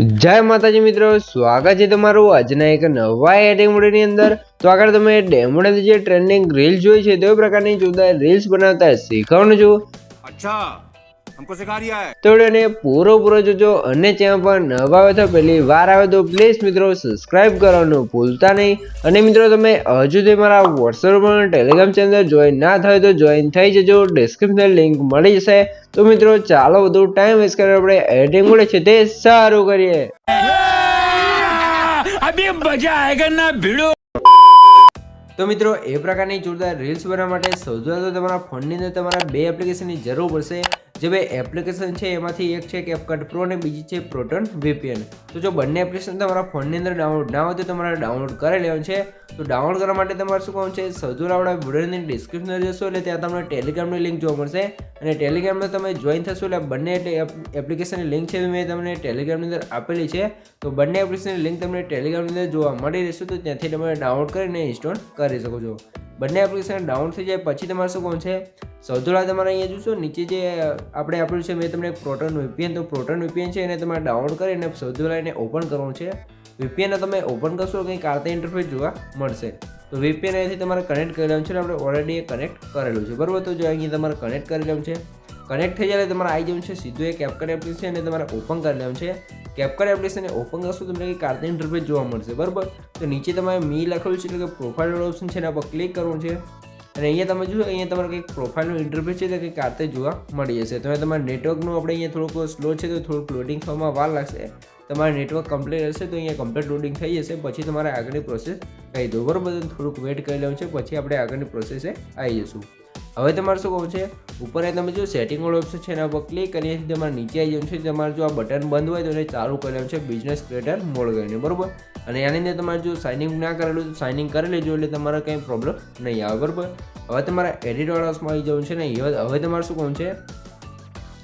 જય માતાજી મિત્રો, સ્વાગત છે તમારું આજના એક નવા એટેમોડીની અંદર. તો આગળ તમે ડેમોડેલ જે ટ્રેન્ડિંગ રીલ જોઈ છે, તે પ્રકારની જુદા રીલ્સ બનાવતા શીખવાનું છું. અચ્છા. हमको सिखा रिया है તો એને પૂરો પૂરો જોજો અને ત્યાં પણ નવા આવે તો પહેલી વાર આવે તો પ્લીઝ મિત્રો સબસ્ક્રાઇબ કરવાનું ભૂલતા નહીં અને મિત્રો તમે હજુ સુધી મારા વોટ્સએપ પર ટેલિગ્રામ ચેનલ જોઈન ના થાય તો જોઈન થઈ જજો ડિસ્ક્રિપ્શન લિંક મળી જશે તો મિત્રો ચાલો બધું ટાઈમ વેસ્ટ કરે આપણે એડિંગ મળે છે તે સારું કરીએ તો મિત્રો એ પ્રકારની જોરદાર રીલ્સ બનાવવા માટે સૌથી પહેલાં તો તમારા ફોનની અંદર તમારા બે એપ્લિકેશનની જરૂર પડશે જે બે એપ્લિકેશન છે, એમાંથી એક છે કેપકટ પ્રો અને બીજી છે પ્રોટોન વીપીએન તો જો બંને એપ્લિકેશન તમારા ફોનની અંદર ડાઉનલોડ ના હોય તો તમારે ડાઉનલોડ કરી લેવાનું છે. તો ડાઉનલોડ કરવા માટે તમારે શું કહું છે, સૌથી આપણા વિડીયોની ડિસ્ક્રિપ્શન જશો એટલે ત્યાં તમને ટેલિગ્રામની લિંક જોવા મળશે. અને ટેલિગ્રામમાં તમે જોઈન થશો એટલે બંને એપ્લિકેશનની લિંક છે મેં તમને ટેલિગ્રામની અંદર આપેલી છે. તો બંને એપ્લિકેશનની લિંક તમને ટેલિગ્રામની અંદર જોવા મળી રહેશે, તો ત્યાંથી તમે ડાઉનલોડ કરીને ઇન્સ્ટોલ કરી શકો છો. બંને એપ્લિકેશન ડાઉન થઈ જાય, પછી તમારે શું કોણ છે? સૌથી પહેલાં તમારે અહીંયા જોશો, નીચે જે આપણે આપણું છે, મેં તમને પ્રોટન વીપીએન તો પ્રોટન વીપીએન છે એને તમારે ડાઉનલોડ કરીને સૌથી પહેલાં એને ઓપન કરવાનું છે. VPN તમે ઓપન કરશો કંઈક આરતી ઇન્ટરફેસ જોવા મળશે. તો વીપીએન અહીંથી તમારે કનેક્ટ કરી લેવાનું છે આપણે ઓલરેડી એ કનેક્ટ કરેલું છે. બરાબર? તો જો અહીંયા તમારે કનેક્ટ કરી લેવું છે કનેક્ટ થઈ જાય તમારે આવી જવું છે, સીધું એક કેપકટ એપ્લિકેશન અને તમારે ઓપન કરી લેવાનું છે. કેપકટ એપ્લિકેશન ઓપન કરશો તમને કંઈક આરતી ઇન્ટરફેસ જોવા મળશે, બરાબર? તો નીચે તમારે મી લખેલું છે, એટલે કે પ્રોફાઇલ ઓપ્શન છે, એના પર ક્લિક કરવું છે. અને અહીંયા તમે જોશો અહીંયા તમારે કંઈક પ્રોફાઇલનું ઇન્ટરફેસ છે, તો કંઈક આરતે જોવા મળી જશે. તમે તમારા નેટવર્કનું આપણે અહીંયા થોડુંક સ્લો છે, તો થોડુંક લોડિંગ થવામાં વાર લાગશે. તમારે નેટવર્ક કમ્પ્લીટ હશે, તો અહીંયા કમ્પ્લીટ લોડિંગ થઈ જશે, પછી તમારે આગળની પ્રોસેસ કહી દો. બરાબર? થોડુંક વેટ કરી લેવું છે, પછી આપણે આગળની પ્રોસેસે આવી જશું. હવે તમારે શું કહું છે? ઉપર તમે જો સેટિંગ વાળો ઓપ્શન છે એના પર ક્લિક કરી તમારે નીચે આવી જવું છે. તમારે જો આ બટન બંધ હોય તો એને ચાલુ કરી છે. બિઝનેસ ક્રિએટર મોડ કરીને, બરાબર? અને આની અંદર તમારે જો સાઇનિંગ ના કરેલું તો સાઇનિંગ કરી લેજો એટલે તમારે કંઈ પ્રોબ્લેમ નહીં આવે, બરાબર? હવે તમારે એડિટ વાળામાં આવી જવું છે ને હવે તમારે શું કહું છે?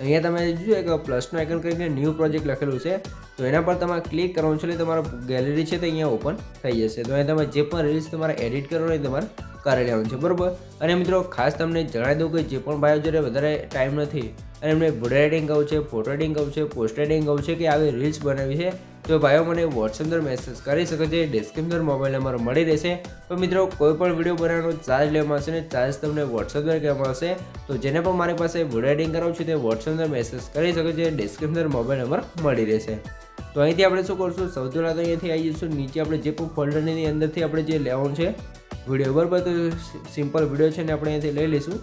અહીંયા તમે જોયું કે પ્લસનું આઇકન કરીને ન્યૂ પ્રોજેક્ટ લખેલું છે. તો એના પર તમારે ક્લિક કરવાનું છે એટલે તમારા ગેલેરી છે તો અહીંયા ઓપન થઈ જશે. તો અહીંયા તમે જે પણ રીલ્સ તમારે એડિટ કરવાનું હોય તમારે કરી લેવાનું છે, બરાબર? અને મિત્રો, ખાસ તમને જણાવી દઉં કે જે પણ ભાઈઓ જોડે વધારે ટાઈમ નથી, અને એમને વીડિયો એડિંગ કહું છે ફોટો એડિંગ કહું છે પોસ્ટ એડિંગ કહું છે કે આવી રીલ્સ બનાવી છે, તો ભાઈઓ મને વોટ્સએપ પર મેસેજ કરી શકે છે ડિસ્ક્રિપ્શન મોબાઈલ નંબર મળી રહેશે. તો મિત્રો, કોઈ પણ વીડિયો બનાવવાનો ચાર્જ લેવામાં આવશે ને ચાર્જ તમને વોટ્સએપ પર કહેવામાં આવશે તો જેને પણ મારી પાસે વીડિયો એડિંગ કરાવવું છે, તે વોટ્સએપ પર મેસેજ કરી શકે છે ડિસ્ક્રિપ્શન મોબાઈલ નંબર મળી રહેશે. તો અહીંથી આપણે શું કરશું, સૌથી પહેલાં તો અહીંયાથી આવી જઈશું, નીચે આપણે જે પણ ફોલ્ડરની અંદરથી આપણે જે લેવાનું છે વીડિયો બરાબર તો સિમ્પલ વીડિયો છે ને આપણે અહીંયાથી લઈ લઈશું.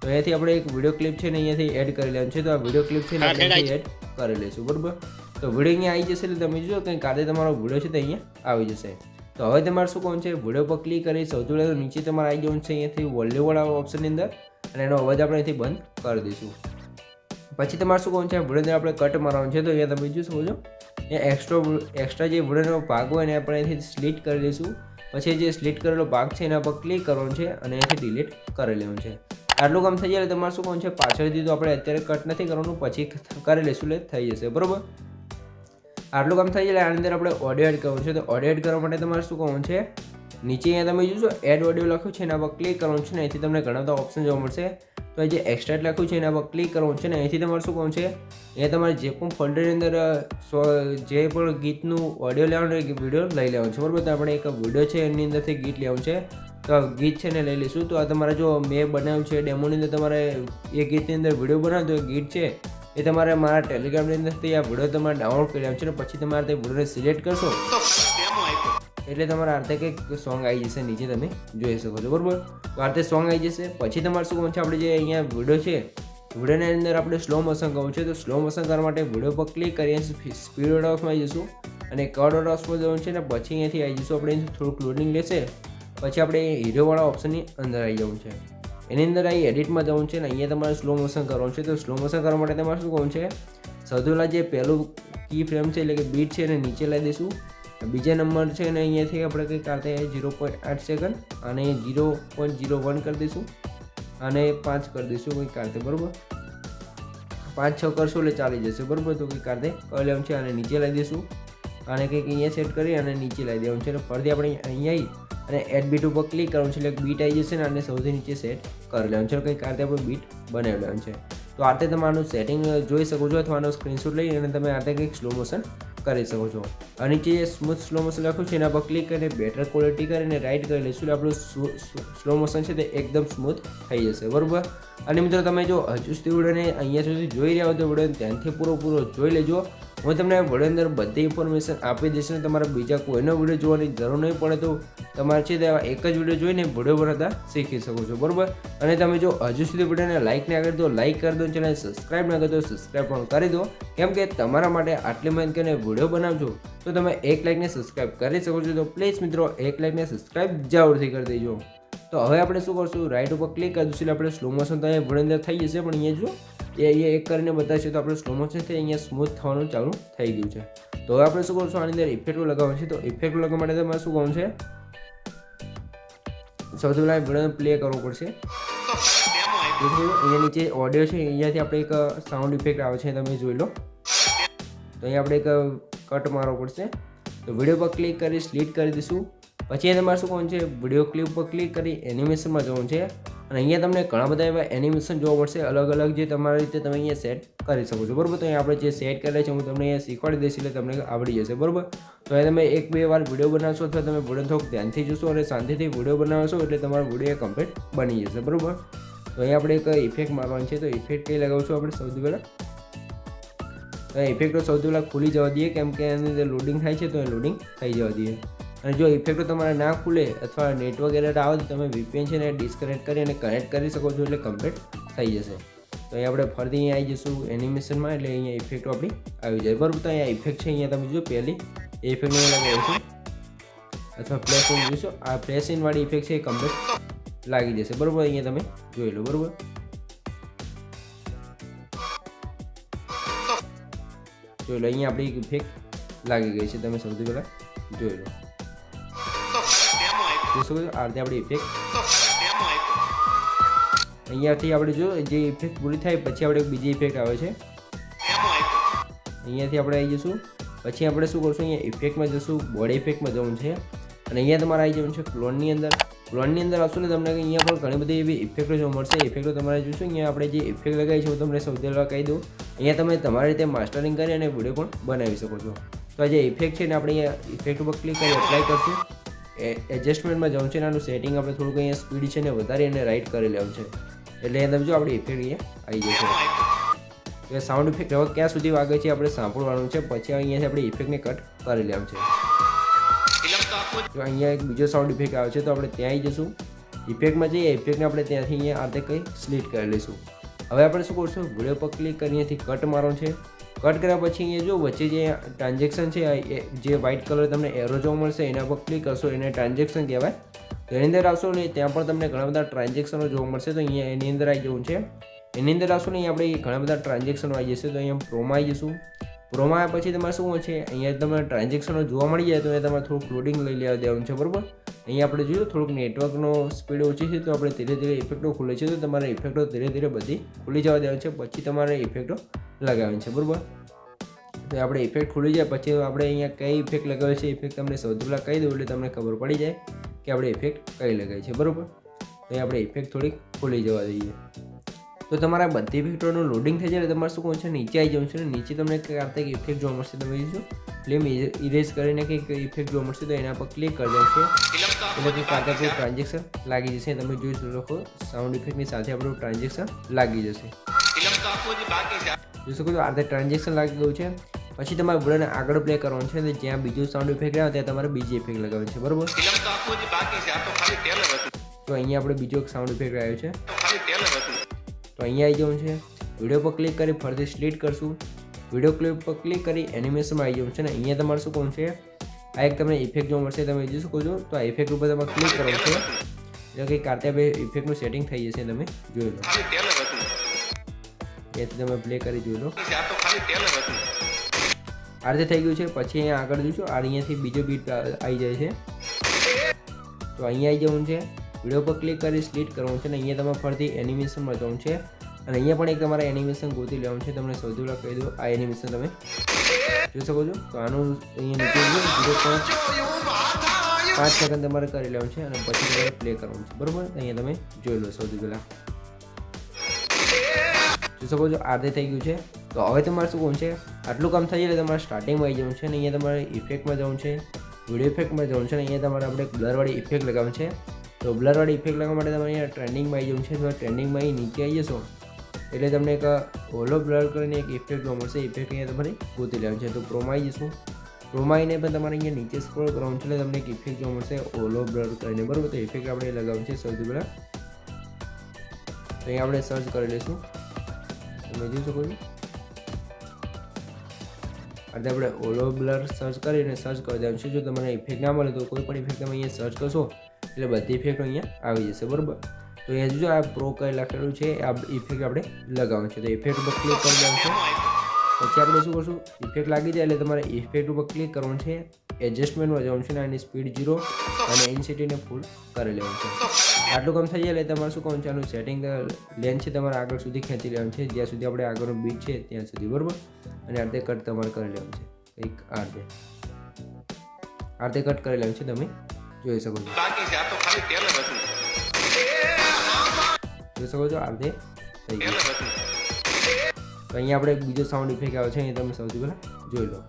તો અહીંયાથી આપણે એક વીડિયો ક્લિપ છે ને અહીંયાથી એડ કરી લેવાનું છે. તો આ વીડિયો ક્લિપ છે ને આપણે અહીંયાથી એડ કરી લઈશું બરાબર? તો વીડિયો અહીંયા આવી જશે એટલે તમે જોજો કંઈ કાલે તમારો વીડિયો છે તો અહીંયા આવી જશે. તો હવે તમારે શું કહું છે? વીડિયો પર ક્લિક કરી સૌથી પહેલાં તો નીચે તમારે આવી જવાનું છે અહીંયાથી વોલ્યુવાળા ઓપ્શનની અંદર અને એનો અવાજ આપણે અહીંથી બંધ કરી દઈશું. પછી તમારે શું કહું છે? વિડીયોને આપણે કટ મારવાનું છે. તો અહીંયા તમે જોઈ શકો છો. એ એક્સ્ટ્રા એક્સ્ટ્રા જે વિડીયોનો ભાગ હોય ને આપણે અહીંથી સ્લીટ કરી લઈશું પછી જે સ્લીટ કરેલો ભાગ છે, એના પર ક્લિક કરવાનું છે અને અહીંથી ડિલીટ કરી લેવાનું છે. આટલું કામ થઈ જાય તમારે શું કહું છે? પાછળથી તો આપણે અત્યારે કટ નથી કરવાનું, પછી કરી લઈશું એટલે થઈ જશે, બરાબર? આટલું કામ થઈ જાય આની અંદર આપણે ઓડિયો એડ કરવાનું છે. તો ઓડિયો એડ કરવા માટે તમારે શું કહું છે? નીચે અહીંયા તમે જોશો એડ ઓડિયો લખ્યું છે, એના પર ક્લિક કરવાનું છે ને અહીંથી તમને ઘણા બધા ઓપ્શન જોવા મળશે. તો જે એક્સ્ટ્રા લખ્યું છે, એના પર ક્લિક કરવાનું છે ને, અહીંથી તમારે શું કરવાનું છે, એ તમારે જે પણ ફોલ્ડરની અંદર જે પણ ગીતનું ઓડિયો લેવાનું વીડિયો લઈ લેવાનું છે. બરાબર? તો આપણે એક વીડિયો છે, એની અંદરથી ગીત લેવાનું છે. તો ગીત છે ને, લઈ લઈશું. તો આ તમારે જો મેં બનાવ્યું છે ડેમોની અંદર તમારે એ ગીતની અંદર વીડિયો બનાવ્યો તો ગીત છે, એ તમારે મારા ટેલિગ્રામની અંદરથી આ વીડિયો તમારે ડાઉનલોડ કરી છે પછી તમારે તે વિડીયોને સિલેક્ટ કરશો. એટલે તમારા અર્ધે કંઈક સોંગ આવી જશે નીચે તમે જોઈ શકો છો. બરાબર? તો આરતે સોંગ આવી જશે. પછી તમારે શું કહું છે? આપણે જે અહીંયા વીડિયો છે વિડીયોની અંદર આપણે સ્લો મોશન કહું છે. તો સ્લો મોશન કરવા માટે વીડિયો પર ક્લિક કરીએ સ્પીડ ઓડોક્સમાં આવી જઈશું અને કડ ઓડોક્સમાં જવાનું છે ને, પછી અહીંયાથી આવી જઈશું આપણે થોડુંક લોડિંગ લેશે. પછી આપણે હીરોવાળા ઓપ્શનની અંદર આવી જવું છે. એની અંદર આ એડિટમાં જવું છે ને, અહીંયા તમારે સ્લો મોશન કરવાનું છે. તો સ્લો મોશન કરવા માટે તમારે શું કહું છે? પહેલાં જે પહેલું કી ફ્રેમ છે, એટલે કે બીટ છે, એને નીચે લાવી દઈશું. બીજા નંબર છે ને અહીંયાથી આપણે કંઈક કાઢતા ઝીરો પોઈન્ટ આઠ સેકન્ડ અને ઝીરો પોઈન્ટ ઝીરો વન કરી દઈશું. અને પાંચ કરી દઈશું કંઈક કાઢતે બરાબર? પાંચ છ કરશું એટલે ચાલી જશે, બરાબર? તો કંઈક કાઢતે લેવાનું છે, અને નીચે લાવી દઈશું. અને કંઈક અહીંયા સેટ કરી અને નીચે લાવી દેવાનું છે. અને ફરીથી આપણે અહીંયા આવી અને એડ બીટ ઉપર ક્લિક કરવાનું છે, એટલે બીટ આવી જશે ને અને સૌથી નીચે સેટ કરી લેવાનું છે. કંઈક આ રીતે આપણે બીટ બનાવી લેવાનું છે. તો આ રીતે તમારું સેટિંગ જોઈ શકો છો અથવા આનો સ્ક્રીનશોટ લઈ અને તમે આ રીતે કંઈક સ્લો મોશન કરી શકો છો. અને જે સ્મૂથ સ્લો મોશન લખ્યું છે, એના પર ક્લિક કરીને બેટર ક્વોલિટી કરીને રાઈટ કરી લઈશું એટલે આપણું સ્લો મોશન છે તે એકદમ સ્મૂથ થઈ જશે, બરાબર? અને મિત્રો, તમે જો હજુ સુધી વિડીયોને અહીંયા સુધી જોઈ રહ્યા હો તો વીડિયો ધ્યાનથી પૂરો પૂરો જોઈ લેજો. હું તમને વીડિયો અંદર બધી ઇન્ફોર્મેશન આપી દઈશ અને તમારે બીજા કોઈનો વીડિયો જોવાની જરૂર નહીં પડે તો તમારે છે તે એક જ વીડિયો જોઈને વીડિયો બનાવતા શીખી શકો છો, બરાબર? અને તમે જો હજુ સુધી વિડીયોને લાઇક ના કરી દો લાઇક કરી દો ચેનલ સબસ્ક્રાઇબ ના કરી દો પણ કરી દો. કેમ કે તમારા માટે આટલી મહેનત કરીને વીડિયો બનાવજો તો તમે એક લાઇકને સબસ્ક્રાઇબ કરી શકો છો. તો પ્લીઝ મિત્રો, એક લાઇકને સબસ્ક્રાઇબ જરૂરથી કરી દેજો. તો હવે આપણે શું કરશું? રાઈટ ઉપર ક્લિક કરી દઈશું. એટલે આપણે સ્લો મોશન તો અહીંયા અંદર થઈ જશે, પણ અહીંયા જો એ અહીંયા એક કરીને બતાવીશું તો આપણે સ્લો મોશન છે અહીંયા સ્મૂથ થવાનું ચાલુ થઈ ગયું છે. તો હવે આપણે શું કરશું? આની અંદર ઇફેક્ટો લગાવવાનું છે. તો ઇફેક્ટ લગાવવા માટે તમારે શું કહું છે? સૌથી પહેલાં વીડિયો પ્લે કરવો પડશે. અહીંયા નીચે ઓડિયો છે. અહીંયાથી આપણે એક સાઉન્ડ ઇફેક્ટ આવે છે. તમે જોઈ લો. તો અહીંયા આપણે એક કટ મારવો પડશે. તો વીડિયો પર ક્લિક કરી સ્લીટ કરી દઈશું. પછી તમારે શું કરવાનું છે? વીડિયો ક્લિપ પર ક્લિક કરી એનિમેશનમાં જવાનું છે. અને અહીંયા તમને ઘણા બધા એવા એનિમેશન જોવા મળશે. અલગ અલગ જે તમારી રીતે તમે અહીંયા સેટ કરી શકો છો. બરાબર? તો અહીંયા આપણે જે સેટ કરેલા છે, હું તમને અહીંયા શીખવાડી દઈશ એટલે તમને આવડી જશે. બરાબર? તો અહીંયા તમે એક બે વાર વીડિયો બનાવશો અથવા તમે વીડિયો થોડુંક ધ્યાનથી જોશો અને શાંતિથી વીડિયો બનાવશો એટલે તમારો વીડિયો કમ્પ્લીટ બની જશે. બરાબર? તો અહીંયા આપણે એક ઇફેક્ટ મારવાની છે. તો ઇફેક્ટ કઈ લગાવશું આપણે? સૌથી પહેલાં? ઇફેક્ટો સૌથી પહેલાં ખુલી જવા દઈએ. કેમ કે એની અંદર લોડિંગ થાય છે, તો એ લોડિંગ થઈ જવા દઈએ. અને જો ઇફેક્ટો તમારે ના ખુલે અથવા નેટવર્ક એલર્ટ આવે તો તમે વીપીએન છે ને ડિસ્કનેક્ટ કરી અને કનેક્ટ કરી શકો છો એટલે કમ્પ્લીટ થઈ જશે. તો અહીંયા આપણે ફરીથી અહીંયા આવી જઈશું એનિમેશનમાં એટલે અહીંયા ઇફેક્ટો આપણી આવી જાય. બરાબર, તો અહીંયા ઇફેક્ટ છે, અહીંયા તમે જો પહેલી એ ઇફેક્ટને લગાવીશું અથવા પ્લેસ ઇન જોઈશો આ પ્લેસ ઇન વાળી ઇફેક્ટ છે એ કમ્પ્લીટ લાગી જશે. બરાબર, અહીંયા તમે જોઈ લો, બરાબર. જોઈ લો, અહીંયા આપણી ઇફેક્ટ લાગી ગઈ છે. તમે સૌથી પહેલાં જોઈ લો. જોઈ શકો આ રીતે આપણી ઇફેક્ટ અહીંયાથી આપણે જો જે ઇફેક્ટ પૂરી થાય પછી આપણે બીજી ઇફેક્ટ આવે છે. અહીંયાથી આપણે આવી જઈશું. પછી આપણે શું કરશું? અહીંયા ઇફેક્ટમાં જશું બોડી ઇફેક્ટમાં જવું છે. અને અહીંયા તમારે આવી જવું છે ક્લોનની અંદર. ક્લોનની અંદર આવશો ને તમને અહીંયા પણ ઘણી બધી એવી ઇફેક્ટો જોવા મળશે. ઇફેક્ટો તમારે જોઈશું. અહીંયા આપણે જે ઇફેક્ટ લગાવી છે, હું તમને સૌથી પહેલાં કહી દઉં. અહીંયા તમે તમારી રીતે માસ્ટરિંગ કરી અને વીડિયો પણ બનાવી શકો છો. તો આ જે ઇફેક્ટ છે ને આપણે અહીંયા ઇફેક્ટ ઉપર ક્લિક કરી એપ્લાય કરશું. એડજસ્ટમેન્ટમાં જવું છે ને આનું સેટિંગ આપણે થોડુંક અહીંયા સ્પીડ છે ને વધારી અને રાઈટ કરી લેવું છે. એટલે અહીંયા જો આપણી ઇફેક્ટ અહીંયા આવી જશે. એટલે સાઉન્ડ ઇફેક્ટ હવે ક્યાં સુધી વાગે છે આપણે સાંભળવાનું છે. પછી અહીંયાથી આપણે ઇફેક્ટને કટ કરી લેવાનું છે. જો અહીંયા એક બીજો સાઉન્ડ ઇફેક્ટ આવે છે તો આપણે ત્યાં આવી જઈશું ઇફેક્ટમાં જઈએ ઇફેક્ટને આપણે ત્યાંથી અહીંયા આ રીતે કંઈ સ્લીટ કરી લઈશું. હવે આપણે શું કરશું? વીડિયો પર ક્લિક કરી અહીંયાથી કટ મારવાનું છે. કટ કર્યા પછી અહીંયા જો વચ્ચે જે ટ્રાન્ઝેક્શન છે જે વ્હાઇટ કલર તમને એરો જોવા મળશે, એના પર ક્લિક કરશો, એને ટ્રાન્ઝેક્શન કહેવાય. એની અંદર આવશો ને, ત્યાં પણ તમને ઘણા બધા ટ્રાન્ઝેક્શનો જોવા મળશે. તો અહીંયા એની અંદર આવી જવું છે. એની અંદર આવશો ને આપણે ઘણા બધા ટ્રાન્ઝેક્શનો આવી જશે. તો અહીંયા પ્રોમાં આવી જશું. પ્રોમાં આવ્યા પછી તમારે શું છે, અહીંયા તમને ટ્રાન્ઝેક્શનો જોવા મળી જાય, તો અહીંયા તમારે થોડુંક લોડિંગ લઈ લેવા દેવાનું છે, બરાબર? અહીંયા આપણે જોયું, થોડુંક નેટવર્કનો સ્પીડ ઓછી છે, તો આપણે ધીરે ધીરે ઇફેક્ટો ખુલે છે, તો તમારે ઇફેક્ટો ધીરે ધીરે બધી ખુલી જવા દેવાની છે, પછી તમારે ઇફેક્ટો લગાવવાની છે, બરાબર? તો આપણે ઇફેક્ટ ખુલી જાય, પછી આપણે અહીંયા કઈ ઇફેક્ટ લગાવે છે ઇફેક્ટ તમને સૌથી પહેલાં કહી દઉં એટલે તમને ખબર પડી જાય કે આપણે ઇફેક્ટ કઈ લગાવી છે, બરાબર? તો આપણે ઇફેક્ટ થોડીક ખુલી જવા દઈએ. તો તમારા બધી ઇફેક્ટોનું લોડિંગ થઈ જાય તમારે શું કહું છે, નીચે આવી જવું છે અને નીચે તમને કાર્તિક ઇફેક્ટ જોવા મળશે, તમે જોશો ફિલ્મ ઇરેઝ કરીને કંઈક ઇફેક્ટ જોવા મળશે તો એના પર ક્લિક કરી છે એટલે કે કાર્તિક ટ્રાન્ઝેક્શન લાગી જશે, તમે જોઈ શકો સાઉન્ડ ઇફેક્ટની સાથે આપણું ટ્રાન્ઝેક્શન લાગી જશે. જોઈ શકો છો, આ ટ્રાન્ઝેક્શન લાગી ગયું છે. પછી તમારે વિડીયોને આગળ પ્લે કરવાનું છે અને જ્યાં બીજું સાઉન્ડ ઇફેક્ટ આવે ત્યાં તમારે બીજી ઇફેક્ટ લગાવવાની છે, બરોબર? તો અહીંયા આપણે બીજો એક સાઉન્ડ ઇફેક્ટ આવ્યો છે. તો અહીંયા આવી જવું છે. વીડિયો પર ક્લિક કરી ફરીથી સ્લીટ કરશું. વીડિયો ક્લિપ પર ક્લિક કરી એનિમેશનમાં આવી જવું છે ને અહીંયા તમારે શું કોણ છે? આ એક તમને ઇફેક્ટ જોવા મળશે તમે જોઈ શકો છો. તો આ ઇફેક્ટ ઉપર તમે ક્લિક કરો છો. એટલે કે કાર્તિયાભાઈ ઇફેક્ટનું સેટિંગ થઈ જશે તમે જોઈ લો. ત્યાંથી તમે પ્લે કરી જોઈ લો. આ રીતે થઈ ગયું છે પછી અહીંયા આગળ જોઈશું. આ અહીંયાથી બીજો બીટ આવી જાય છે. તો અહીંયા આવી જવું છે. વીડિયો પર ક્લિક કરી સ્પ્લિટ કરવાનું છે અને અહીંયા તમે ફરીથી એનિમેશનમાં જવું છે. અને અહીંયા પણ એક તમારે એનિમેશન ગોતી લેવાનું છે. તમને સૌથી પહેલાં કહી દો આ એનિમેશન તમે જોઈ શકો છો. તો આનું અહીંયા નીચે પાંચ સેકન્ડ તમારે કરી લેવાનું છે અને પછી તમારે પ્લે કરવાનું છે. બરાબર? અહીંયા તમે જોઈ લો સૌથી પહેલાં. જોઈ શકો છો આ થઈ ગયું છે. તો હવે તમારે શું કહું છે? આટલું કામ થઈ જાય તમારે સ્ટાર્ટિંગમાં આવી જવું છે અને અહીંયા તમારે ઇફેક્ટમાં જવું છે. વીડિયો ઇફેક્ટમાં જવું છે અને અહીંયા તમારે આપણે બ્લરવાળી ઇફેક્ટ લગાવવાનું છે. તો બ્લરવાળી ઇફેક્ટ લગાવવા માટે તમારે અહીંયા ટ્રેન્ડિંગમાં આવી જવું છે. તમે ટ્રેન્ડિંગમાં અહીં નીચે આવી જશો, એટલે તમને એક ઓલો બ્લર કરીને એક ઇફેક્ટ જોવા મળશે. ઇફેક્ટ અહીંયા તમારે ગોતી લેવાનું છે. તો પ્રોમાઈ જશું. પ્રોમાઈને પણ તમારે અહીંયા નીચે સ્ક્રોલ કરવાનું છે એટલે તમને એક ઇફેક્ટ જોવા મળશે ઓલો બ્લર કરીને. બરાબર? તો ઇફેક્ટ આપણે લગાવવાનું છે સૌથી પહેલાં. તો અહીંયા આપણે સર્ચ કરી લઈશું. તમે જોઈ શકો છો. આજે આપણે ઓલો બ્લર સર્ચ કરીને સર્ચ કરી દેવાનું છે. જો તમને ઇફેક્ટ ના મળે તો કોઈ પણ ઇફેક્ટ તમે અહીંયા સર્ચ કરશો એટલે બધી ઇફેક્ટ અહીંયા આવી જશે, બરાબર? તો અહીંયા જો આ પ્રો કઈ લખેલું છે, આ ઇફેક્ટ આપણે લગાવવાનું છે. તો ઇફેક્ટ ઉપર ક્લિક કરી દેવું છે. પછી આપણે શું કરશું? ઇફેક્ટ લાગી જાય એટલે તમારે ઇફેક્ટ ઉપર ક્લિક કરવાનું છે. એડજસ્ટમેન્ટમાં જવાનું છે અને આની સ્પીડ જીરો અને ઇન્સિટીને ફૂલ કરી લેવાનું છે. આટલું કામ થઈ જાય એટલે તમારે શું કહું છે? આનું સેટિંગ લેન છે તમારે આગળ સુધી ખેંચી લેવાનું છે. જ્યાં સુધી આપણે આગળનું બીટ છે, ત્યાં સુધી, બરાબર? અને આ કટ તમારે કરી લેવાનું છે. કંઈક આ રીતે. આ રીતે કટ કરી લેવાનું છે તમે. જોઈ શકો છો. જોઈ શકો છો આ રીતે થઈ ગયું. તો અહીંયા આપણે એક બીજો સાઉન્ડ ઇફેક્ટ આવે છે અહીંયા તમે સૌથી પહેલાં જોઈ લો.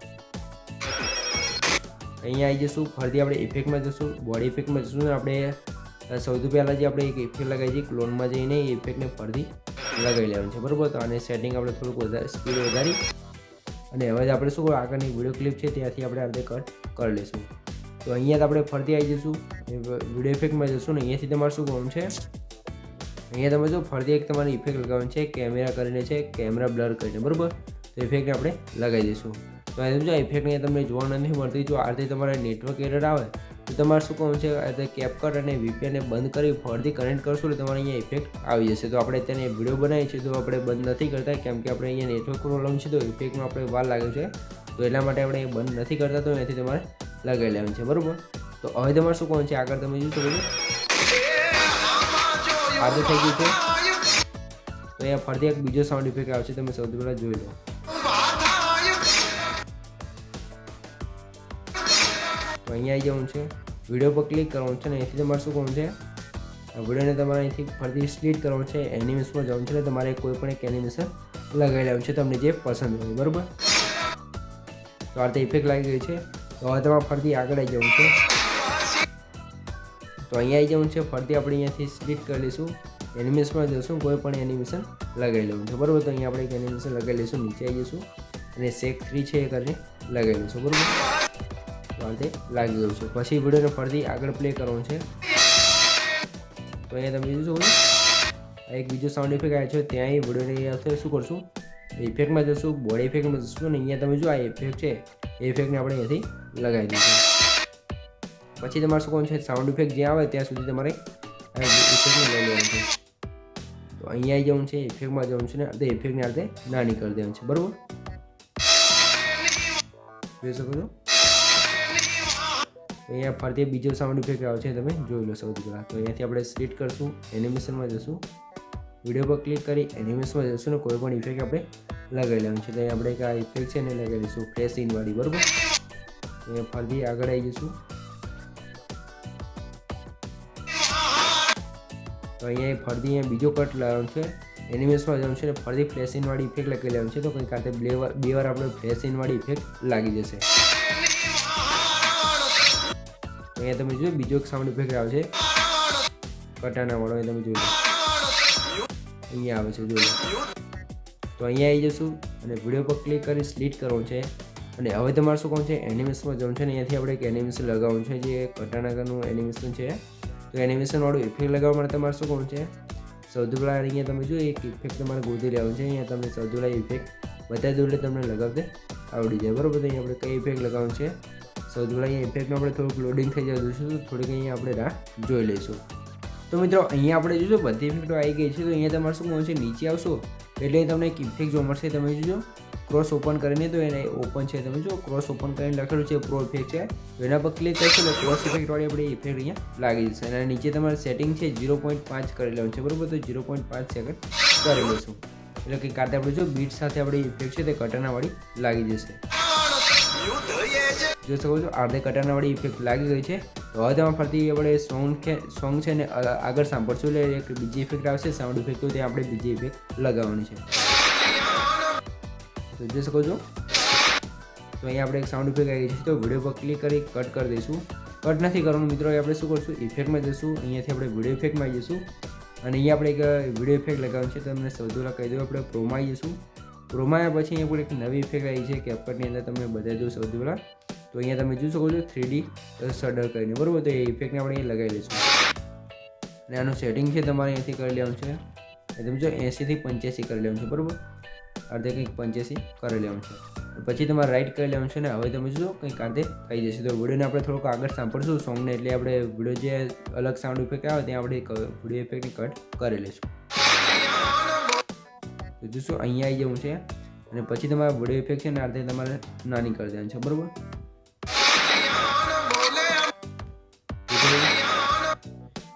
અહીંયા આવી જશું ફરીથી આપણે ઇફેક્ટમાં જશું બોડી ઇફેક્ટમાં જશું ને આપણે સૌથી પહેલાં જે આપણે એક ઇફેક્ટ લગાવી છે ક્લોનમાં જઈને એ ઇફેક્ટને ફરીથી લગાવી લેવાનું છે બરાબર? તો આને સેટિંગ આપણે થોડુંક વધારે સ્પીડ વધારી. અને હવે જ આપણે શું આગળની વીડિયો ક્લિપ છે ત્યાંથી આપણે આ રીતે કટ કરી લઈશું. તો અહીંયા આપણે ફરતી આવી જઈશું. વીડિયો ઇફેક્ટમાં જશું ને અહીંયાથી તમારે શું કરવાનું છે? અહીંયા તમે જો ફરતી એક તમારે ઇફેક્ટ લગાવવાની છે કેમેરા કરીને છે કેમેરા બ્લર કરીને, બરાબર? તો ઇફેક્ટ આપણે લગાવી દઈશું. તો અહીં જો ઇફેક્ટ અહીંયા તમને જોવા નથી મળતી, જો આ રીતે તમારે નેટવર્ક એરર આવે, તો તમારે શું કહું છે? આ કેપકટ અને વીપીએનને બંધ કરી ફરતી કનેક્ટ કરશો એટલે તમારે અહીંયા ઇફેક્ટ આવી જશે. તો આપણે અત્યારે વીડિયો બનાવીએ છીએ, તો આપણે બંધ નથી કરતા, કેમ કે આપણે અહીંયા નેટવર્ક પ્રોબ્લેમ છે, તો ઇફેક્ટમાં આપણે વાર લાગે છે. તો એટલા માટે આપણે બંધ નથી કરતા, તો એનાથી તમારે લગાવી લેવાનું છે, બરાબર? તો હવે તમારે શું કરવાનું છે? આગળ તમે જોઈ શકો છો. આજે થઈ ગયું છે. તો અહીંયા ફરતી એક બીજો સાઉન્ડ ઇફેક્ટ આવશે, તમે સૌથી પહેલાં જોઈ લો. તો અહીંયા આવી જવાનું છે. વીડિયો પર ક્લિક કરવાનું છે ને અહીંથી તમારે શું કરવાનું છે? વિડીયોને તમારે અહીંથી ફરીથી સ્પ્લિટ કરવાનું છે. એનિમેશનમાં જવાનું છે તમારે કોઈ પણ એક એનિમેશન લગાવી લેવાનું છે તમને જે પસંદ હોય, બરાબર? તો આ રીતે ઇફેક્ટ લાગી ગઈ છે. તો હવે તમારે ફરીથી આગળ આવી જવું છે. તો અહીંયા આવી જવું છે, ફરીથી આપણે અહીંયાથી સ્પ્લિટ કરી લઈશું. એનિમેશનમાં જશું, કોઈ પણ એનિમેશન લગાવી લેવું છે. બરાબર? તો અહીંયા આપણે એક એનિમેશન લગાવી લઈશું, નીચે આવી જઈશું અને સેક થ્રી છે એ કરીને લગાવી લઈશું, બરાબર? તો આ લાગી ગયું છે. પછી વિડીયોને ફરીથી આગળ પ્લે કરવાનું છે. તો અહીંયા તમે જોઈશું શકો એક બીજો સાઉન્ડ ઇફેક્ટ આવ્યો છે. ત્યાં એ વિડીયોને શું કરશું? ઇફેક્ટમાં જશું બોડી ઇફેક્ટમાં જશું. અને અહીંયા તમે જો આ ઇફેક્ટ છે. એ ઇફેક્ટને આપણે અહીંયાથી લગાવી દઈશું. પછી તમારે શું કરવાનું છે સાઉન્ડ ઇફેક્ટ જ્યાં આવે ત્યાં સુધી તમારે ઇફેક્ટને લઈ લેવાનું છે. તો અહીંયા જવાનું છે ઇફેક્ટમાં જવું છે ને, તે ઇફેક્ટને આ રીતે નાની કરી દેવાનું છે, બરાબર? જોઈ શકો છો? અહીંયા ફરતી બીજો સાઉન્ડ ઇફેક્ટ આવે છે, તમે જોઈ લો સૌથી પહેલાં. તો અહીંયાથી આપણે સ્પ્લિટ કરશું એનિમેશનમાં જશું. વીડિયો પર ક્લિક કરી એનિમેશનમાં જશું ને કોઈ પણ ઇફેક્ટ આપણે લગાવી લેવાનું છે. તો આપણે એક આ ઇફેક્ટ છે ને લગાવી લઈશું. ઇનવાળી બરાબર? અહીંયા ફરતી આગળ આવી જઈશું. તો અહીંયા ફરતી અહીંયા બીજો કટ લાવવાનું છે. એનિમેશનમાં જવાનું છે ને ફરતી ફ્લેશ ઇફેક્ટ લગાવી લેવાનું છે. તો કંઈક આ બે વાર બે વાર આપણે ફ્લેશ ઇનવાળી ઇફેક્ટ લાગી જશે. અહીંયા તમે જોયું બીજો એક સાઉન્ડ ઇફેક્ટ આવે છે. કટાના વાળો એ તમે જોઈ લો. અહીંયા આવે છે, જોઈ લો. તો અહીંયા આવી જશું અને વીડિયો પર ક્લિક કરી સ્લીટ કરવાનું છે. અને હવે તમારે શું કહું છે એનિમેશનમાં જવાનું છે ને અહીંયાથી આપણે એક એનિમેશન લગાવવાનું છે, જે કટાનાગરનું એનિમેશન છે. તો એનિમેશનવાળું ઇફેક્ટ લગાવવા માટે તમારે શું કહું છે સૌથી પહેલાં અહીંયા તમે જો એક ઇફેક્ટ તમારે ગોતી લેવાનું છે. અહીંયા તમને સૌથી ઇફેક્ટ બધા દઉં તમને લગાવતે આવડી જાય. બરાબર અહીંયા આપણે કઈ ઇફેક્ટ લગાવવાનું છે સૌથી અહીંયા ઇફેક્ટમાં આપણે થોડુંક લોડિંગ થઈ જતું છે તો થોડીક અહીંયા આપણે રાહ જોઈ લઈશું. તો મિત્રો, અહીંયા આપણે જોઈશું બધી ઇફેક્ટો આવી ગઈ છે. તો અહીંયા તમારે શું કહું છે, નીચે આવશો એટલે તમને એક ઇફેક્ટ જોવા મળશે તમે જોજો. ક્રોસ ઓપન કરીને તો એને ઓપન છે તમે જો ક્રોસ ઓપન કરીને લખેલું છે પ્રો ઇફેક્ટ છે. એના પર ક્લિક કરશો એટલે ક્રોસ ઇફેક્ટવાળી આપણે ઇફેક્ટ અહીંયા લાગી જશે. અને નીચે તમારે સેટિંગ છે ઝીરો પોઈન્ટ પાંચ કરી લેવાનું છે બરાબર? તો ઝીરો પોઈન્ટ પાંચ સેકન્ડ કરી લઈશું એટલે કે કાતે આપણે જો બીટ સાથે આપણી ઇફેક્ટ છે તે કટાનાવાળી લાગી જશે. જોઈ શકો છો અડધે કટાનાવાળી ઇફેક્ટ લાગી ગઈ છે. તો હવે તમે ફરતી આપણે સોંગ છે સોંગ છે ને આગળ સાંભળશું એટલે એક બીજી ઇફેક્ટ આવશે સાઉન્ડ ઇફેક્ટ તો ત્યાં આપણે બીજી ઇફેક્ટ લગાવવાની છે. તો જોઈ શકો છો? તો અહીંયા આપણે એક સાઉન્ડ ઇફેક્ટ આવી છે, તો વીડિયો પર ક્લિક કરી કટ કરી દઈશું. કટ નથી કરવાનું, મિત્રો આપણે શું કરશું? ઇફેક્ટમાં જશું, અહીંયાથી આપણે વીડિયો ઇફેક્ટમાં જઈશું. અને અહીંયા આપણે એક વીડિયો ઇફેક્ટ લગાવવાનું છે, તમને સૌથી કહી દઉં, આપણે પ્રોમાં જઈશું. પ્રોમાં પછી અહીંયા પણ એક નવી ઇફેક્ટ આવી છે કેપકટની અંદર તમે બધા જો સૌથી પહેલાં. તો અહીંયા તમે જોઈ શકો છો થ્રીડી સડર કરીને. બરાબર? તો એ ઇફેક્ટને આપણે અહીં લગાવી લઈશું. અને આનું સેટિંગ છે તમારે અહીંયાથી કરી લેવાનું છે. તમે જો એંસીથી પંચ્યાસી કરી લેવાનું છે, બરાબર? અડધે કંઈક પંચ્યાસી કરી લેવાનું છે. પછી તમારે રાઈટ કરી લેવાનું છે ને, હવે તમે જો કંઈક આંતે થઈ જશે. તો વિડીયોને આપણે થોડુંક આગળ સાંભળશું સોંગને એટલે આપણે વીડિયો જે અલગ સાઉન્ડ ઇફેક્ટ આવે ત્યાં આપણે વીડિયો ઇફેક્ટને કટ કરી લઈશું. તો જોશો, અહીંયા આવી જવું છે. અને પછી તમારે વીડિયો ઇફેક્ટ છે ને આતે તમારે નાની કરી દેવાનું છે, બરાબર?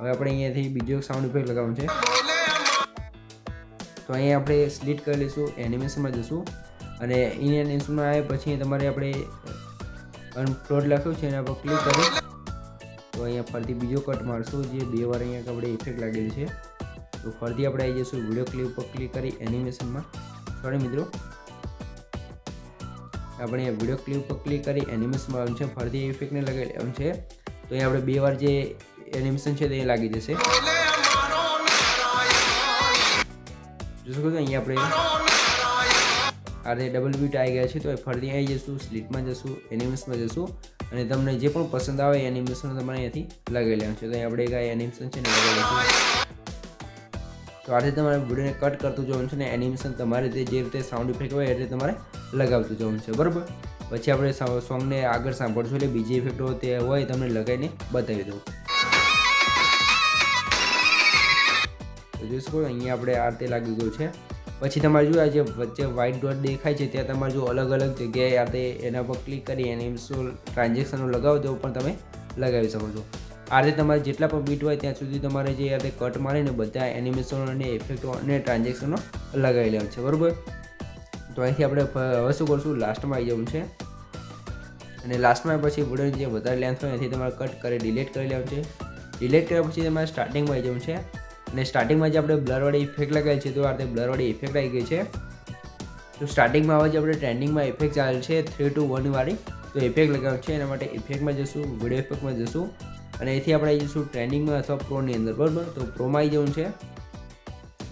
હવે આપણે અહીંયાથી બીજો સાઉન્ડ ઇફેક્ટ લગાવવાનો છે. તો અહીંયા આપણે સ્લીટ કરી લઈશું એનિમેશનમાં જઈશું અને એનિમેશનમાં આવે પછી તમારે આપણે અનફ્લોટ લખ્યું છે, એના પર ક્લિક કરી. તો અહીંયા ફરીથી બીજો કટ મારશું, જે બે વાર અહીંયા આપણે ઇફેક્ટ લાગેલી છે. તો ફરતી આપણે આવી જઈશું વીડિયો ક્લિપ પર ક્લિક કરી એનિમેશનમાં સોરી મિત્રો. આપણે વીડિયો ક્લિપ પર ક્લિક કરી એનિમેશનમાં આવ્યું છે, ફરીથી ઇફેક્ટને લગાવી લેવાનું છે. તો અહીંયા આપણે બે વાર જે એનિમેશન છે તે લાગી જશે. જોઈ છો, અહીંયા આપણે આ રીતે ડબલ બીટ આવી ગયા છે, તો એ ફરતી આવી જશું સ્લીટમાં જશું એનિમેશનમાં જશું, અને તમને જે પણ પસંદ આવે એ એનિમેશન તમારે અહીંયાથી લગાવી લેવાનું છે. તો આપણે કાંઈ એનિમેશન છે ને લગાવી તો આ રીતે તમારે વિડીયોને કટ કરતું જવાનું છે ને એનિમેશન તમારી રીતે જે રીતે સાઉન્ડ ઇફેક્ટ હોય એ રીતે તમારે લગાવતું જવાનું છે. બરાબર? પછી આપણે સોંગને આગળ સાંભળશું એટલે બીજી ઇફેક્ટો તે હોય તમને લગાવીને બતાવી દઉં. તો જોઈ શકો અહીંયા આપણે આ રીતે લાગી ગયું છે. પછી તમારે જો આ જે વચ્ચે વ્હાઇટ ડોટ દેખાય છે, ત્યાં તમારે જો અલગ અલગ જગ્યાએ આ એના પર ક્લિક કરી એનિમેશન ટ્રાન્ઝેક્શનો લગાવો તો પણ તમે લગાવી શકો છો. આ રીતે તમારે જેટલા પણ બીટ હોય ત્યાં સુધી તમારે જે આ કટ મારીને બધા એનિમેશનો અને ઇફેક્ટો અને ટ્રાન્ઝેક્શનો લગાવી લેવાનું છે, બરાબર? તો અહીંથી આપણે હવે શું કરશું લાસ્ટમાં આવી જવું છે. અને લાસ્ટમાં પછી વિડીયોની જે વધારે લેન્થ હોય એથી તમારે કટ કરી ડિલીટ કરી લેવાનું છે. ડિલીટ કર્યા પછી તમારે સ્ટાર્ટિંગમાં આવી જવું છે. અને સ્ટાર્ટિંગમાં જે આપણે બ્લરવાળી ઇફેક્ટ લગાવી છે, તો આ રીતે બ્લરવાળી ઇફેક્ટ આવી ગઈ છે. તો સ્ટાર્ટિંગમાં હવે જે આપણે ટ્રેન્ડિંગમાં ઇફેક્ટ ચાલે છે થ્રી ટુ વન વાળી, તો ઇફેક્ટ લગાવવાનું છે. એના માટે ઇફેક્ટમાં જશું વીડિયો ઇફેક્ટમાં જશું. અને અહીંથી આપણે જઈશું ટ્રેન્ડિંગમાં અથવા પ્રોની અંદર, બરાબર? તો પ્રોમાં આવી જવું છે.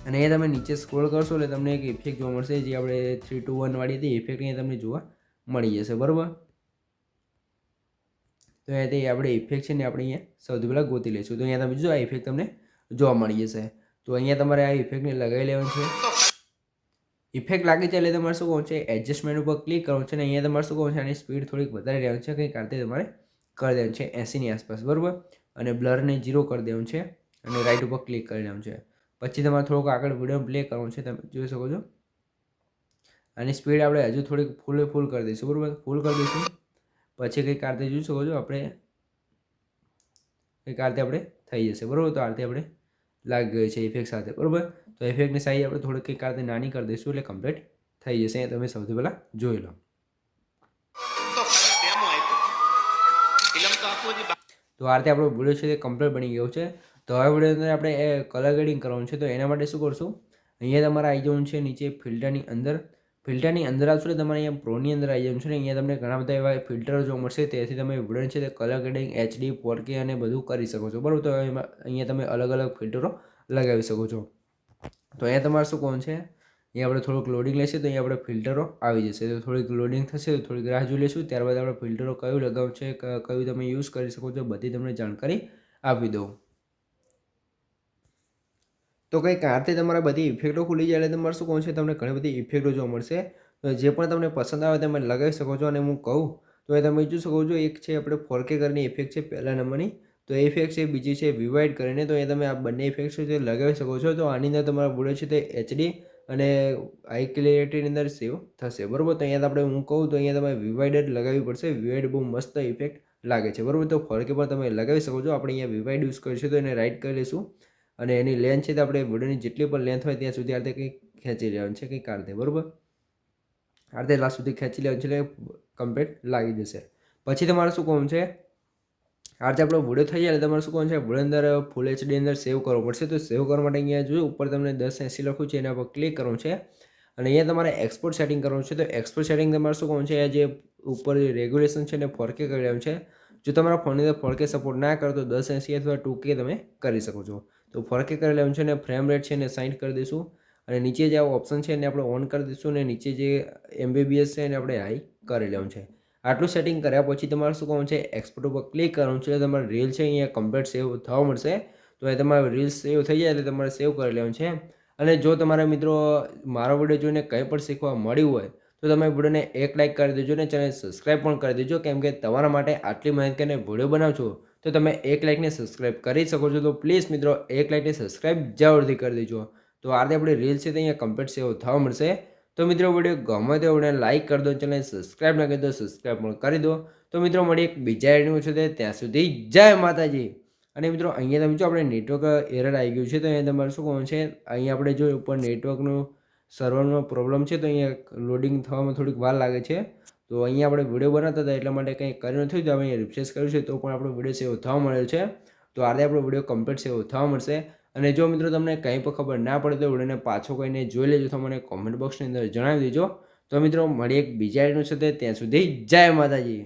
અને એ તમે નીચે સ્ક્રોલ કરશો એટલે તમને એક ઇફેક્ટ જોવા મળશે, જે આપણે થ્રી ટુ વનવાળી હતી. ઇફેક્ટ અહીંયા તમને જોવા મળી જશે, બરાબર? તો અહીંયાથી આપણે ઇફેક્ટ છે ને આપણે અહીંયા સૌથી પહેલાં ગોતી લઈશું. તો અહીંયા તમે જો આ ઇફેક્ટ તમને જોવા મળી જશે. તો અહીંયા તમારે આ ઇફેક્ટને લગાવી લેવાનું છે. ઇફેક્ટ લાગી છે એટલે તમારે શું કહું છે? એડજસ્ટમેન્ટ ઉપર ક્લિક કરવું છે અને અહીંયા તમારે શું કહું છે? આની સ્પીડ થોડીક વધારે રહેવાનું છે. કંઈક આરતે તમારે કરી દેવાનું છે એંસીની આસપાસ, બરાબર? અને બ્લરને ઝીરો કરી દેવાનું છે અને રાઈટ ઉપર ક્લિક કરી દેવાનું છે. પછી તમારે થોડુંક આગળ વીડિયો પ્લે કરવાનું છે. તમે જોઈ શકો છો? આની સ્પીડ આપણે હજુ થોડીક ફૂલ ફૂલ કરી દઈશું, બરાબર? ફૂલ કરી દઈશું. પછી કંઈક આરતે જોઈ શકો છો? આપણે કંઈક આરતે આપણે થઈ જશે, બરાબર? તો આરતે આપણે લાગી છે ઇફેક્ટ સાથે. બરાબર? તો ઇફેક્ટની સાઈઝ આપણે થોડીક કંઈક આરતે નાની કરી દઈશું એટલે કમ્પ્લીટ થઈ જશે. તમે સૌથી પહેલાં જોઈ લો. તો આ રીતે આપણો વીડિયો છે તે કમ્પ્લીટ બની ગયો છે. તો હવે વીડિયો અંદર આપણે કલર ગ્રેડિંગ કરવાનું છે. તો એના માટે શું કરશું? અહીંયા તમારે આવી જવાનું છે નીચે ફિલ્ટરની અંદર. ફિલ્ટરની અંદર આવશો એટલે તમારે અહીંયા પ્રોની અંદર આવી છે ને, અહીંયા તમને ઘણા બધા એવા ફિલ્ટરો જોવા મળશે, તેથી તમે વીડિયો છે તે કલર ગ્રેડિંગ એચડી ફોરકે અને બધું કરી શકો છો. બરાબર, તો એમાં અહીંયા તમે અલગ અલગ ફિલ્ટરો લગાવી શકો છો. તો અહીંયા તમારે શું કોણ છે, અહીંયા આપણે થોડુંક લોડિંગ લેશે તો અહીંયા આપણે ફિલ્ટરો આવી જશે. તો થોડીક લોડિંગ થશે, તો થોડીક રાહ જોઈ લઈશું ત્યારબાદ આપણે ફિલ્ટરો કયું લગાવવું છે કયું તમે યુઝ કરી શકો છો, બધી તમને જાણકારી આપી દઉં. તો કંઈક આરતે તમારા બધી ઇફેક્ટો ખુલી જાય એટલે તમારે શું કહું છે? તમને ઘણી બધી ઇફેક્ટો જોવા મળશે. જે પણ તમને પસંદ આવે તમે લગાવી શકો છો અને હું કહું, તો એ તમે જોઈ શકો છો, એક છે આપણે ફોરકે કરીને ઇફેક્ટ છે પહેલા નંબરની. તો એ ઇફેક્ટ છે, બીજી છે વિવાઇડ કરીને તો એ તમે આ બંને ઇફેક્ટ છે લગાવી શકો છો. તો આની અંદર તમારા બોલે છે તે એચડી અને આઈ ક્લિયરિટીની અંદર સેવ થશે. બરાબર? તો અહીંયા આપણે હું કહું, તો અહીંયા તમારે જ લગાવવી પડશે. વિવાઇડ બહુ મસ્ત ઇફેક્ટ લાગે છે. બરાબર? તો ફરકે પણ તમે લગાવી શકો છો. આપણે અહીંયા વિવાઇડ યુઝ કરીશું તો એને રાઇટ કરી લઈશું. અને એની લેન્થ છે તો આપણે વિડીયોની જેટલી પણ લેન્થ હોય ત્યાં સુધી આ રીતે કંઈક ખેંચી લેવાનું છે, કંઈક આ રીતે, બરાબર? આ રીતે લાસ્ટ સુધી ખેંચી લેવાનું છે એટલે કમ્પ્લીટ લાગી જશે. પછી તમારે શું કહું છે? આ રીતે આપણો વીડિયો થઈ જાય તમારે શું કહું છે? વીડિયો અંદર ફૂલ એચડી અંદર સેવ કરવો પડશે. તો સેવ કરવા માટે અહીંયા જોયું ઉપર તમને દસ એંસી લખું છે, એના પર ક્લિક કરવું છે. અને અહીંયા તમારે એક્સપોર્ટ સેટિંગ કરવાનું છે. તો એક્સપોર્ટ સેટિંગ તમારે શું કહું છે? જે ઉપર રેગ્યુલેશન છે એને ફોરકે કરી રહ્યું છે. જો તમારા ફોનની અંદર ફોરકે સપોર્ટ ના કરો તો દસ એંસી અથવા ટુ કે તમે કરી શકો છો. તો ફરકે કરી લેવાનું છે અને ફ્રેમ રેટ છે એને સાઇન કરી દઈશું. અને નીચે જે આ ઓપ્શન છે એને આપણે ઓન કરી દઈશું અને નીચે જે એમબીબીએસ છે એને આપણે હાઈ કરી લેવાનું છે. આટલું સેટિંગ કર્યા પછી તમારે શું કરવાનું છે? એક્સપોર્ટ ઉપર ક્લિક કરવાનું છે. તમારે રીલ છે અહીંયા કમ્પ્લીટ સેવ થવા મળશે. તો એ તમારે રીલ સેવ થઈ જાય એટલે તમારે સેવ કરી લેવાનું છે. અને જો તમારા મિત્રો મારો વીડિયો જોઈને કંઈ પણ શીખવા મળ્યું હોય, તો તમે વિડીયોને એક લાઇક કરી દેજો ને ચેનલ સબસ્ક્રાઈબ પણ કરી દેજો. કેમ કે તમારા માટે આટલી મહેનત કરીને વીડિયો બનાવ છો તો તમે એક લાઇકને સબસ્ક્રાઇબ કરી શકો છો. તો પ્લીઝ મિત્રો, એક લાઇકને સબસ્ક્રાઇબ જરૂરથી કરી દેજો. તો આ રીતે આપણી રીલ છે તે અહીંયા કમ્પ્લીટ સેવ થવા મળશે. તો મિત્રો વીડિયો ગમે તો વિડીયોને લાઇક કરી દો ચેનલ સબસ્ક્રાઈબ ના કરી દો સબસ્ક્રાઇબ પણ કરી દો. તો મિત્રો મળી એક બીજા એડનું છે ત્યાં સુધી જય માતાજી. અને મિત્રો, અહીંયા તમે જો આપણે નેટવર્ક એરર આવી ગયું છે, તો અહીંયા તમારે શું કહું છે? અહીંયા આપણે જો ઉપર નેટવર્કનું સર્વરનો પ્રોબ્લેમ છે, તો અહીંયા લોડિંગ થવામાં થોડીક વાર લાગે છે. તો અહીંયા આપણે વીડિયો બનાવતા હતા એટલા માટે કંઈ કર્યું નથી, તો આપણે રિફ્રેશ કર્યું છે, તો પણ આપણો વીડિયો સેવ થવા મળ્યો છે. તો આજે આપણો વીડિયો કમ્પ્લીટ સેવ થવા મળશે. અને જો મિત્રો તમને કંઈ પણ ખબર ના પડે તો વિડીયોને પાછો કહીને જોઈ લેજો, તો મને કોમેન્ટ બોક્સની અંદર જણાવી દેજો. તો મિત્રો મળી એક બીજા આઈડીનું છે ત્યાં સુધી જય માતાજી.